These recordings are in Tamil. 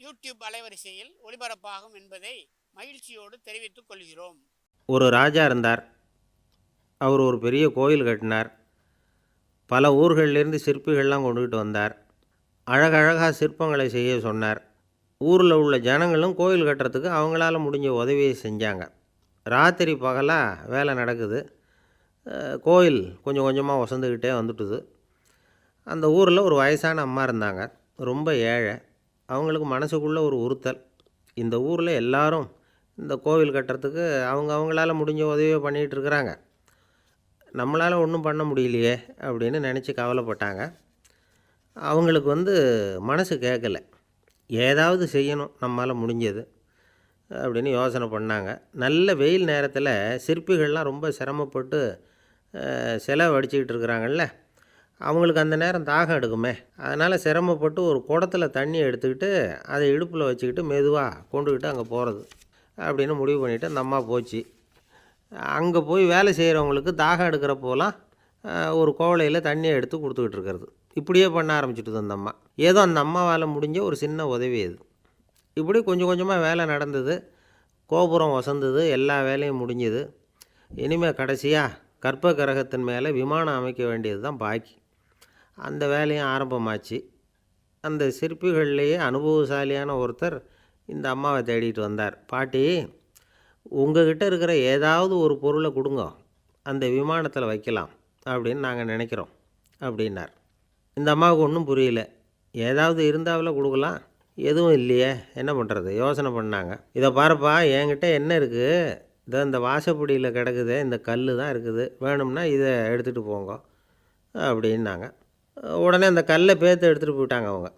யூடியூப் அலைவரிசையில் ஒளிபரப்பாகும் என்பதை மகிழ்ச்சியோடு தெரிவித்துக் கொள்கிறோம். ஒரு ராஜா இருந்தார். அவர் ஒரு பெரிய கோயில் கட்டினார். பல ஊர்களிலிருந்து சிற்பிகள்லாம் கொண்டுகிட்டு வந்தார். அழகழகாக சிற்பங்களை செய்ய சொன்னார். ஊரில் உள்ள ஜனங்களும் கோயில் கட்டுறதுக்கு அவங்களால முடிஞ்ச உதவியை செஞ்சாங்க. ராத்திரி பகலாக வேலை நடக்குது. கோயில் கொஞ்சம் கொஞ்சமாக வசந்துக்கிட்டே வந்துட்டுது. அந்த ஊரில் ஒரு வயசான அம்மா இருந்தாங்க. ரொம்ப ஏழை. அவங்களுக்கு மனசுக்குள்ளே ஒரு உறுத்தல். இந்த ஊரில் எல்லாரும் இந்த கோவில் கட்டுறதுக்கு அவங்க அவங்களால முடிஞ்ச உதவியை பண்ணிகிட்டு இருக்கிறாங்க. நம்மளால் ஒன்றும் பண்ண முடியலையே அப்படின்னு நினச்சி கவலைப்பட்டாங்க. அவங்களுக்கு வந்து மனசு கேட்கல ஏதாவது செய்யணும் நம்மளால் முடிஞ்சது அப்படின்னு யோசனை பண்ணாங்க. நல்ல வெயில் நேரத்தில் சிற்பிகள்லாம் ரொம்ப சிரமப்பட்டு செலவு அடிச்சுக்கிட்டு இருக்கிறாங்கல்ல? அவங்களுக்கு அந்த நேரம் தாகம் எடுக்குமே. அதனால் சிரமப்பட்டு ஒரு குடத்தில் தண்ணி எடுத்துக்கிட்டு அதை இடுப்பில் வச்சுக்கிட்டு மெதுவாக கொண்டுக்கிட்டு அங்கே போகிறது அப்படின்னு முடிவு பண்ணிவிட்டு அந்த அம்மா போச்சு. அங்கே போய் வேலை செய்கிறவங்களுக்கு தாகம் எடுக்கிறப்போலாம் ஒரு கோவலையில் தண்ணியை எடுத்து கொடுத்துக்கிட்டு இருக்கிறது. இப்படியே பண்ண ஆரம்பிச்சிட்டுது அந்த அம்மா. ஏதோ அந்த அம்மாவால் முடிஞ்ச ஒரு சின்ன உதவி இது இப்படி கொஞ்சம் கொஞ்சமாக வேலை நடந்தது. கோபுரம் வசந்தது. எல்லா வேலையும் முடிஞ்சுது. இனிமேல் கடைசியாக கற்ப கிரகத்தின் மேலே விமானம் அமைக்க வேண்டியது தான் பாக்கி. அந்த வேலையும் ஆரம்பமாச்சு. அந்த சிற்பிகள்லேயே அனுபவசாலியான ஒருத்தர் இந்த அம்மாவை தேடிட்டு வந்தார். பாட்டி உங்ககிட்ட இருக்கிற ஏதாவது ஒரு பொருளை கொடுங்க. அந்த விமானத்தில் வைக்கலாம். அப்படின்னு நாங்கள் நினைக்கிறோம் அப்படின்னார். இந்த அம்மாவுக்கு ஒன்றும் புரியல. ஏதாவது இருந்தாவில் கொடுக்கலாம். எதுவும் இல்லையே. என்ன பண்ணுறது யோசனை பண்ணாங்க. இதை பாருப்பா என்கிட்ட என்ன இருக்குது இதோ இந்த வாசப்படியில் கிடக்குதே இந்த கல் தான் இருக்குது. வேணும்னா இதை எடுத்துகிட்டு போங்க. அப்படின்னாங்க. உடனே அந்த கல்லை பேர்த்து எடுத்துகிட்டு போயிட்டாங்க அவங்க.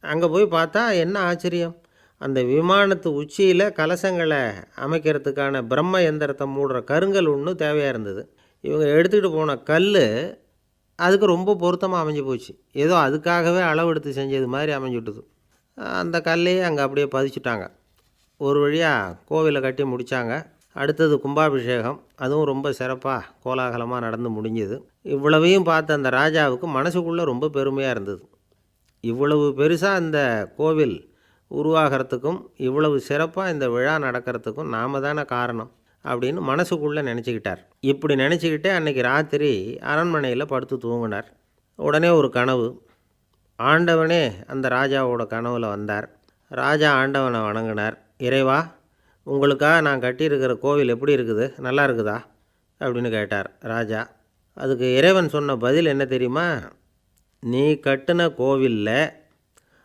அங்கே போய் பார்த்தா என்ன ஆச்சரியம்? அந்த விமானத்து உச்சியில் கலசங்களை அமைக்கிறதுக்கான பிரம்ம எந்திரத்தை மூடுற கருங்கல் ஒன்று தேவையாக இருந்தது. இவங்க எடுத்துக்கிட்டு போன கல் அதுக்கு ரொம்ப பொருத்தமாக அமைஞ்சு போச்சு. ஏதோ அதுக்காகவே அளவெடுத்து செஞ்சது மாதிரி அமைஞ்சுட்டுது. அந்த கல்லையே அங்கே அப்படியே பதிச்சுட்டாங்க. ஒரு வழியாக கோவிலை கட்டி முடித்தாங்க அடுத்தது கும்பாபிஷேகம். அதுவும் ரொம்ப சிறப்பாக கோலாகலமாக நடந்து முடிஞ்சுது. இவ்வளவையும் பார்த்த அந்த ராஜாவுக்கு மனசுக்குள்ளே ரொம்ப பெருமையாக இருந்தது. இவ்வளவு பெருசாக அந்த கோவில் உருவாகிறதுக்கும் இவ்வளவு சிறப்பாக இந்த விழா நடக்கிறதுக்கும் நாம தானே காரணம் அப்படின்னு மனசுக்குள்ளே நினச்சிக்கிட்டார். இப்படி நினச்சிக்கிட்டே அன்னைக்கு ராத்திரி அரண்மனையில் படுத்து தூங்கினார். உடனே ஒரு கனவு. ஆண்டவனே அந்த ராஜாவோட கனவில் வந்தார். ராஜா ஆண்டவனை வணங்கினார். இறைவா உங்களுக்காக நான் கட்டியிருக்கிற கோவில் எப்படி இருக்குது? நல்லா இருக்குதா? அப்படின்னு கேட்டார் ராஜா. அதுக்கு இறைவன் சொன்ன பதில் என்ன தெரியுமா? நீ கட்டின கோவிலில்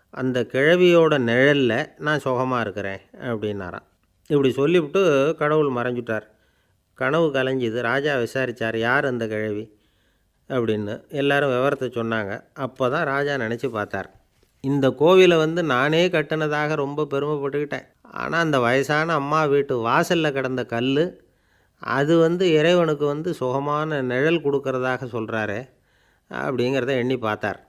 அந்த கிழவியோட நிழலில் நான் சுகமாக இருக்கிறேன் அப்படின்னாராம். இப்படி சொல்லிவிட்டு கடவுள் மறைஞ்சிட்டார். கனவு கலைஞ்சுது. ராஜா விசாரித்தார் யார் அந்த கிழவி? அப்படின்னு. எல்லாரும் விவரத்தை சொன்னாங்க. அப்போ தான் ராஜா நினச்சி பார்த்தார். இந்த கோவிலை வந்து நானே கட்டினதாக ரொம்ப பெருமைப்பட்டுக்கிட்டேன். ஆனால் அந்த வயசான அம்மா வீட்டு வாசலில் கிடந்த கல் அது வந்து இறைவனுக்கு வந்து சுகமான நிழல் கொடுக்கறதாக சொல்கிறாரு அப்படிங்கிறத எண்ணி பார்த்தார்.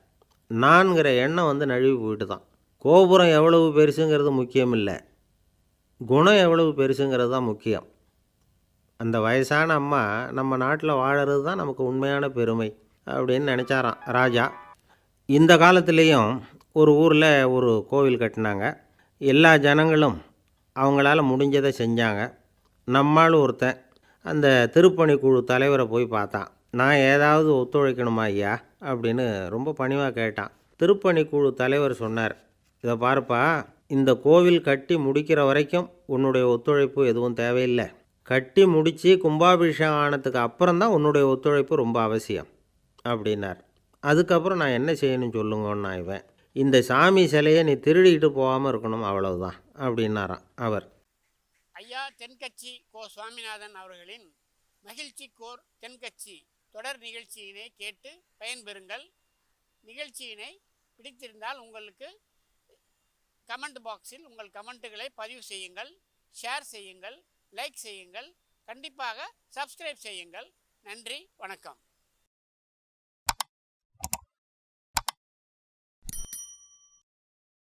நான்கிற எண்ணம் வந்து நழுவி போயிட்டு தான் கோபுரம் எவ்வளவு பெருசுங்கிறது முக்கியம் இல்லை குணம் எவ்வளவு பெருசுங்கிறது தான் முக்கியம். அந்த வயசான அம்மா நம்ம நாட்டில் வாழறது தான் நமக்கு உண்மையான பெருமை அப்படின்னு நினச்சாராம் ராஜா. இந்த காலத்துலேயும் ஒரு ஊரில் ஒரு கோவில் கட்டினாங்க. எல்லா ஜனங்களும் அவங்களால முடிஞ்சதை செஞ்சாங்க. நம்மால் ஒருத்தன் அந்த திருப்பணிக்குழு தலைவரை போய் பார்த்தான் நான் ஏதாவது ஒத்துழைக்கணுமா ஐயா? அப்படின்னு ரொம்ப பணிவாக கேட்டான். திருப்பணிக்குழு தலைவர் சொன்னார் இதை பாருப்பா இந்த கோவில் கட்டி முடிக்கிற வரைக்கும் உன்னுடைய ஒத்துழைப்பு எதுவும் தேவையில்லை. கட்டி முடித்து கும்பாபிஷேகம் ஆனதுக்கு அப்புறம் தான் உன்னுடைய ஒத்துழைப்பு ரொம்ப அவசியம் அப்படின்னார். அதுக்கப்புறம் நான் என்ன செய்யணும்னு சொல்லுங்கன்னு நான் இவன் இந்த சாமி சிலையை நீ திருடிக்கிட்டு போகாமல் இருக்கணும் அவ்வளவுதான் அப்படின்னாராம் அவர். ஐயா தென்கட்சி கோ சுவாமிநாதன் அவர்களின் மகிழ்ச்சி கோர் தென்கட்சி தொடர் நிகழ்ச்சியினை கேட்டு பயன்பெறுங்கள். நிகழ்ச்சியினை பிடித்திருந்தால் உங்களுக்கு கமெண்ட் பாக்ஸில் உங்கள் கமெண்ட்டுகளை பதிவு செய்யுங்கள் ஷேர் செய்யுங்கள் லைக் செய்யுங்கள் கண்டிப்பாக சப்ஸ்கிரைப் செய்யுங்கள். நன்றி வணக்கம்.